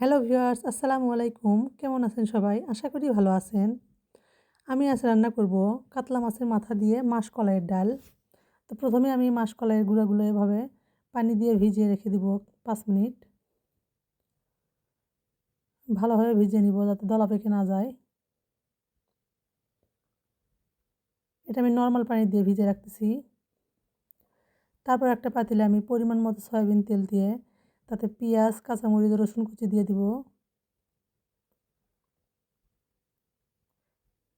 Hello viewers, আসসালামু আলাইকুম। কেমন আছেন সবাই? আশা করি ভালো আছেন। আমি আজ রান্না করব কাতলা মাছের মাথা দিয়ে মাসকলাইয়ের ডাল। তো প্রথমে আমি মাসকলাইয়ের গুঁড়াগুলো এভাবে পানি দিয়ে ভিজিয়ে রেখে দিব পাঁচ মিনিট। ভালোভাবে ভিজিয়ে নিব যাতে দলা পেকে না যায়। এটা আমি নর্মাল পানি দিয়ে ভিজে রাখতেছি। তারপর একটা পাতিলে আমি পরিমাণ মতো সয়াবিন তেল দিয়ে তাতে পেঁয়াজ, কাঁচামরিচ, রসুন কুচি দিয়ে দিব।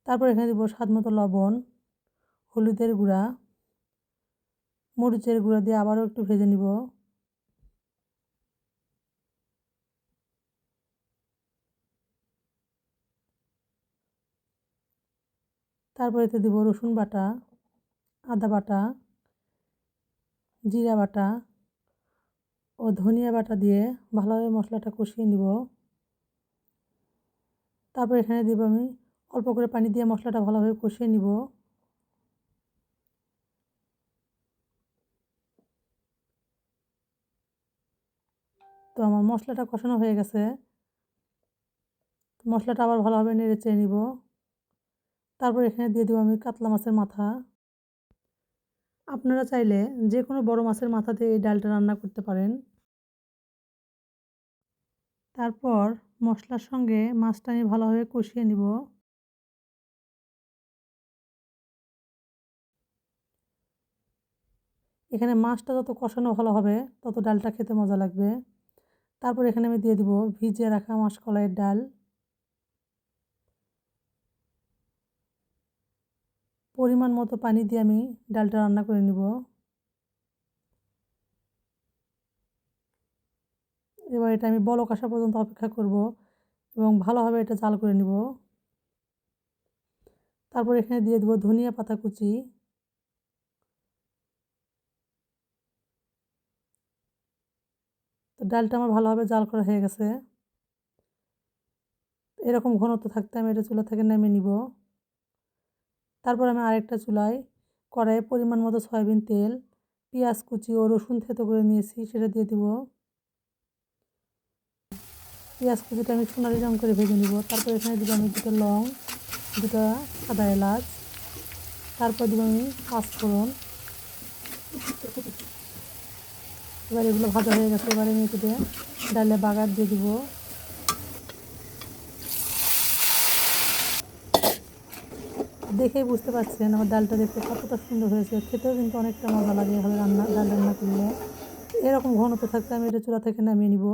তারপর এখানে দিব স্বাদ মতো লবণ, হলুদের গুঁড়া, মরিচের গুঁড়া দিয়ে আবারও একটু ভেজে নিব। তারপর এতে দিব রসুন বাটা, আদা বাটা, জিরা বাটা ও ধনিয়া বাটা দিয়ে ভালোভাবে মশলাটা কষিয়ে নিব। তারপর এখানে দিব আমি অল্প করে পানি দিয়ে মশলাটা ভালোভাবে কষিয়ে নিব। তো আমার মশলাটা কষানো হয়ে গেছে। মশলাটা আবার ভালোভাবে নেড়ে চেয়ে নিব। তারপর এখানে দিয়ে দেবো আমি কাতলা মাছের মাথা। আপনারা চাইলে যে কোনো বড় মাছের মাথা দিয়ে এই ডালটা রান্না করতে পারেন। তারপর মশলার সঙ্গে মাছটা আমি ভালোভাবে কষিয়ে নিব। এখানে মাছটা যত কষানো ভালো হবে, তত ডালটা খেতে মজা লাগবে। তারপর এখানে আমি দিয়ে দিব ভিজিয়ে রাখা মাসকলাইয়ের ডাল। পরিমাণ মতো পানি দিয়ে আমি ডালটা রান্না করে নিব। এবার এটা আমি বলক আসা পর্যন্ত অপেক্ষা করব এবং ভালোভাবে এটা জাল করে নিব। তারপর এখানে দিয়ে দেবো ধনিয়া পাতা কুচি। তো ডালটা আমার ভালোভাবে জাল করা হয়ে গেছে। এরকম ঘনত্ব থাকতে আমি এটা চুলা থেকে নেমে নিব। তারপর আমি আরেকটা চুলায় কড়াইয়ে পরিমাণ মতো সয়াবিন তেল, পেঁয়াজ কুচি ও রসুন থেতো করে নিয়েছি, সেটা দিয়ে দিব। পেঁয়াজ কুচিটা আমি সোনালি রঙ করে ভেজে নিব। তারপর এখানে দিব আমি দুটো লং, দুটো সাদা এলাচ। তারপর দিব আমি পাঁচফোড়ন। এবার এগুলো ভাজা হয়ে গেছে, এবারে আমি এটাতে ডালে বাগার দিয়ে দিব। দেখেই বুঝতে পারছেন আমার ডালটা দেখতে কতটা সুন্দর হয়েছে। খেতেও কিন্তু অনেকটা মজা লাগে এভাবে রান্না, ডাল রান্না করলে। এরকম ঘনত্ব থাকতে আমি এটা চুলা থেকে নামিয়ে নিব।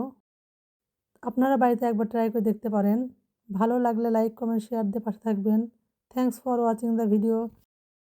আপনারা বাড়িতে একবার ট্রাই করে দেখতে পারেন। ভালো লাগলে লাইক কমেন্ট শেয়ার দিয়ে পাশে থাকবেন। Thanks for watching the video